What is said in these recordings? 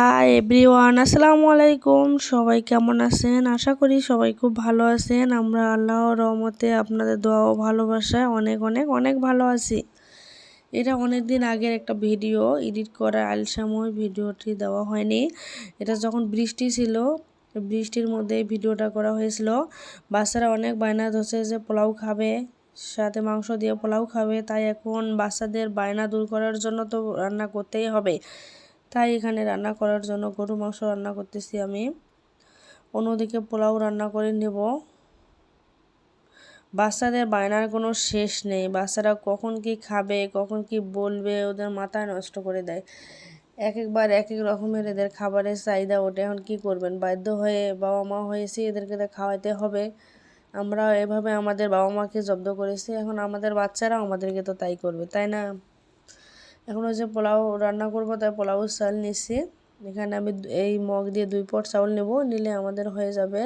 Hi everyone আসসালামু আলাইকুম। সবাই কেমন আছেন? আশা করি সবাই খুব ভালো আছেন। আমরা আল্লাহ রহমতে আপনাদের দোয়া ও ভালোবাসায় অনেক অনেক অনেক ভালো আছি। এটা অনেক দিন আগের একটা ভিডিও। এডিট করা আলসাময় ভিডিওটি দেওয়া হয়নি। এটা যখন বৃষ্টি ছিল, বৃষ্টির মধ্যে ভিডিওটা করা হয়েছিল। বাচ্চারা অনেক বায়না ধরছে যে পোলাও খাবে, সাথে মাংস দিয়ে পোলাও খাবে। তাই এখন বাচ্চাদের বায়না দূর করার জন্য তো রান্না করতেই হবে। তাই এখানে রান্না করার জন্য গরু মাংস রান্না করতেছি আমি। অন্যদিকে পোলাও রান্না করে নেব। বাচ্চাদের বায়নার কোনো শেষ নেই। বাচ্চারা কখন কি খাবে, কখন কি বলবে, ওদের মাথা নষ্ট করে দেয়। এক একবার এক এক রকমের এদের খাবারের চাহিদা ওঠে। এখন কী করবেন? বাধ্য হয়ে বাবা মা হয়েছি, এদেরকে তো খাওয়াইতে হবে। আমরা এভাবে আমাদের বাবা মাকে জব্দ করেছি। এখন আমাদের বাচ্চারা আমাদেরকে তো তাই করবে, তাই না? এখন যে পোলাও রান্না করব, তাই পোলাও চাল নিচ্ছি এখানে আমি এই মগ দিয়ে দুই পট চাউল নেব, নিলে আমাদের হয়ে যাবে।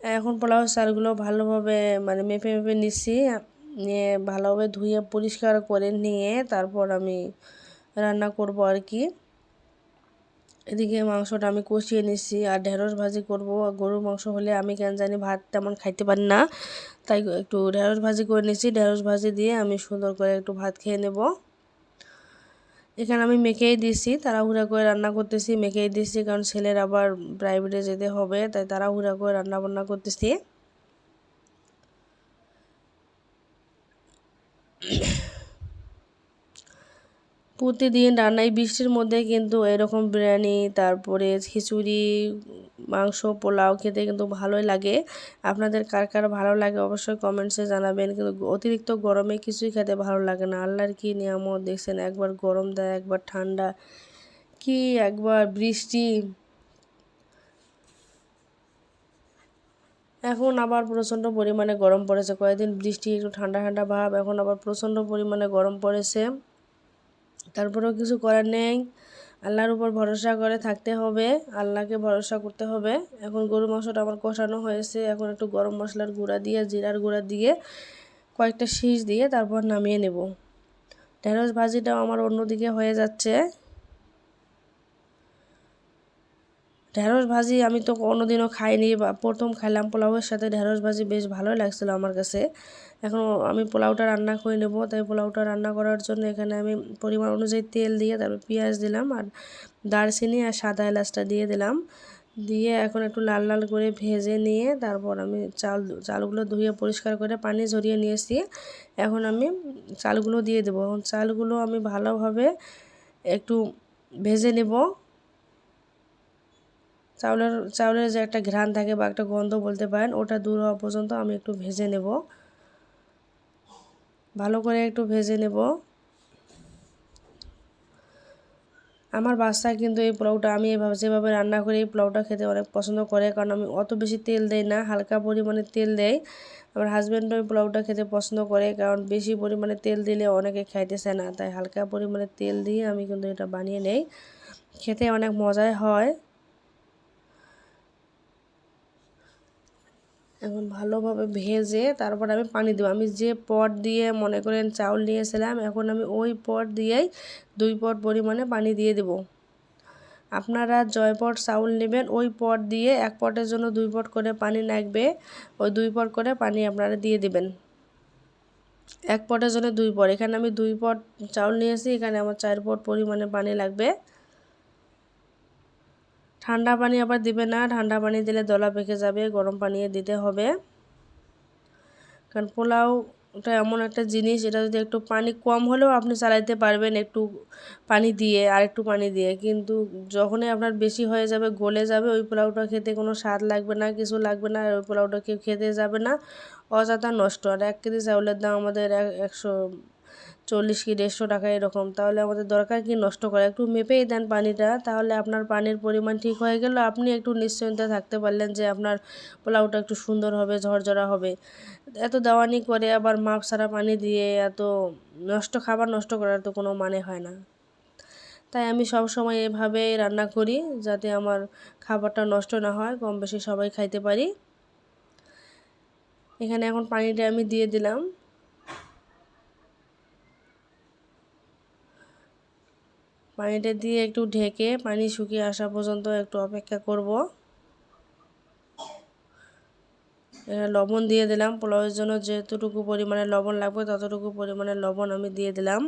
এখন পোলাও চালগুলো ভালোভাবে মানে মেপে মেপে নিচ্ছি নিয়ে ভালোভাবে ধুয়ে পরিষ্কার করে নিয়ে তারপর আমি রান্না করব আর কি। এদিকে মাংসটা আমি কষিয়ে নিচ্ছি আর ঢেঁড়স ভাজি করব। গরুর মাংস হলে আমি কেন জানি ভাত তেমন খাইতে পারি না। তাই একটু ঢেঁড়স ভাজি করে নিচ্ছি ঢেঁড়স ভাজি দিয়ে আমি সুন্দর করে একটু ভাত খেয়ে নেব। এখানে আমি মেখেই দিছি, তাড়াহুড়া করে রান্না করতেছি, মেখেই দিচ্ছি কারণ ছেলের আবার প্রাইভেটে যেতে হবে, তাই তাড়াহুড়া করে রান্না বান্না করতেছি। প্রতিদিন রান্নায় বৃষ্টির মধ্যে কিন্তু এরকম বিরিয়ানি, তারপরে খিচুড়ি, মাংস, পোলাও খেতে কিন্তু ভালোই লাগে। আপনাদের কার কার ভালো লাগে অবশ্যই কমেন্টসে জানাবেন। কিন্তু অতিরিক্ত গরমে কিছুই খেতে ভালো লাগে না। আল্লাহর কি নিয়ামত? দেখছেন একবার গরম দেয়, একবার ঠান্ডা। কি একবার বৃষ্টি। এখন আবার প্রচণ্ড পরিমাণে গরম পড়েছে। কয়েকদিন বৃষ্টি, একটু ঠান্ডা ঠান্ডা ভাব। এখন আবার প্রচণ্ড পরিমাণে গরম পড়েছে। তারপরেও কিছু করার নেই। আল্লাহর উপর ভরসা করে থাকতে হবে, আল্লাহকে ভরসা করতে হবে। এখন গরু মাংসটা আমার কষানো হয়েছে, এখন একটু গরম মশলার গুঁড়া দিয়ে, জিরার গুঁড়া দিয়ে, কয়েকটা শীষ দিয়ে তারপর নামিয়ে নেব। ঢেঁড়স ভাজিটাও আমার অন্যদিকে হয়ে যাচ্ছে। ঢেঁড়স ভাজি আমি তো কোনোদিনও খাইনি, বা প্রথম খাইলাম পোলাওয়ের সাথে। ঢেঁড়স ভাজি বেশ ভালোই লাগছিল আমার কাছে। এখন আমি পোলাওটা রান্না করে নেব। তাই পোলাওটা রান্না করার জন্য এখানে আমি পরিমাণ অনুযায়ী তেল দিয়ে তারপর পেঁয়াজ দিলাম আর দারচিনি আর সাদা এলাচটা দিয়ে দিলাম। দিয়ে এখন একটু লাল লাল করে ভেজে নিয়ে তারপর আমি চাল, চালগুলো ধুয়ে পরিষ্কার করে পানি ঝরিয়ে নিয়ে নিয়েছি। এখন আমি চালগুলো দিয়ে দেবো। চালগুলো আমি ভালোভাবে একটু ভেজে নেব। চাউলের চাউলের যে একটা ঘ্রাণ থাকে বা একটা গন্ধ বলতে পারেন, ওটা দূর হওয়া পর্যন্ত আমি একটু ভেজে নেব। ভালো করে একটু ভেজে নেব। আমার বাচ্চা কিন্তু এই পোলাওটা আমি এভাবে যেভাবে রান্না করি, এই পোলাওটা খেতে অনেক পছন্দ করে, কারণ আমি অত বেশি তেল দেই না, হালকা পরিমাণে তেল দেয় আমার হাজব্যান্ডও এই পোলাওটা খেতে পছন্দ করে, কারণ বেশি পরিমাণে তেল দিলে অনেকে খাইতেছে না, তাই হালকা পরিমাণে তেল দিয়ে আমি কিন্তু এটা বানিয়ে নেই। খেতে অনেক মজাই হয়। এখন ভালোভাবে ভেজে তারপর আমি পানি দেবো। আমি যে পট দিয়ে মনে করেন চাউল নিয়েছিলাম, এখন আমি ওই পট দিয়েই দুই পট পরিমাণে পানি দিয়ে দেব। আপনারা জয় পট চাউল নেবেন, ওই পট দিয়ে এক পটের জন্য দুই পট করে পানি লাগবে ওই দুই পট করে পানি আপনারা দিয়ে দিবেন। এক পটের জন্য দুই পট। এখানে আমি দুই পট চাউল নিয়েছি, এখানে আমার চার পট পরিমাণে পানি লাগবে। ঠান্ডা পানি আবার দিবে না, ঠান্ডা পানি দিলে দলা পেকে যাবে, গরম পানি দিতে হবে। কারণ পোলাও ওটা এমন একটা জিনিস, এটা যদি একটু পানি কম হলেও আপনি চালাইতে পারবেন একটু পানি দিয়ে আর একটু পানি দিয়ে। কিন্তু যখনই আপনার বেশি হয়ে যাবে, গলে যাবে, ওই পোলাওটা খেতে কোনো স্বাদ লাগবে না, কিছু লাগবে না আর ওই পোলাওটা কেউ খেতে যাবে না, অযথা নষ্ট। আর এক কেজি চাউলের দাম আমাদের একশো চল্লিশ কি দেড়শো টাকা এরকম। তাহলে আমাদের দরকার কি নষ্ট করা? একটু মেপেই দেন পানিটা, তাহলে আপনার পানির পরিমাণ ঠিক হয়ে গেল। আপনি একটু নিশ্চয়তা থাকতে পারলেন যে আপনার পোলাওটা একটু সুন্দর হবে, ঝরঝরা হবে। এত দেওয়ানি করে আবার মাপ সারা পানি দিয়ে এত নষ্ট খাবার নষ্ট করার তো কোনো মানে হয় না। তাই আমি সব সময় এভাবে রান্না করি যাতে আমার খাবারটা নষ্ট না হয়, কম বেশি সবাই খাইতে পারি। এখানে এখন পানিটা আমি দিয়ে দিলাম। পানিটা দিয়ে একটু ঢেকে পানি শুকিয়ে আসা পর্যন্ত একটু অপেক্ষা করব। লবণ দিয়ে দিলাম। পোলাওয়ের জন্য যেতটুকু পরিমাণে লবণ লাগবে ততটুকু পরিমাণে লবণ আমি দিয়ে দিলাম।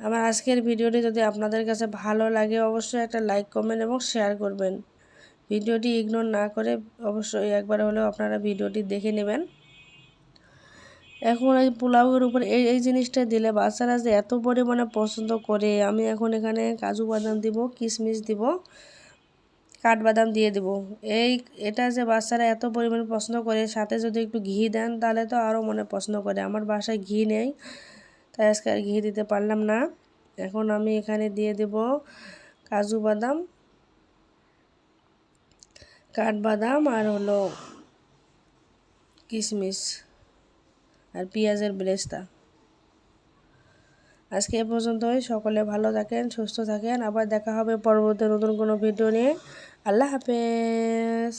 আমার আজকের ভিডিওটি যদি আপনাদের কাছে ভালো লাগে অবশ্যই একটা লাইক, কমেন্ট এবং শেয়ার করবেন। ভিডিওটি ইগনোর না করে অবশ্যই একবার হলেও আপনারা ভিডিওটি দেখে নেবেন। এখন এই পোলাওয়ের উপর এই এই জিনিসটা দিলে বাচ্চারা যে এত পরিমাণে পছন্দ করে, আমি এখন এখানে কাজু বাদাম দিব, কিশমিশ দিব, কাঠবাদাম দিয়ে দেব। এই, এটা যে বাচ্চারা এত পরিমাণে পছন্দ করে, সাথে যদি একটু ঘি দেন তাহলে তো আরও মনে পছন্দ করে। আমার বাসায় ঘি নেই, তাই আজকে আর ঘি দিতে পারলাম না। এখন আমি এখানে দিয়ে দেব কাজু বাদাম, কাঠবাদাম আর হলো কিশমিশ। আর পেঁয়াজের ব্রেস্তা আজকে এ পর্যন্তই। সকলে ভালো থাকেন, সুস্থ থাকেন। আবার দেখা হবে পরবর্তী নতুন কোনো ভিডিও নিয়ে। আল্লাহ হাফেজ।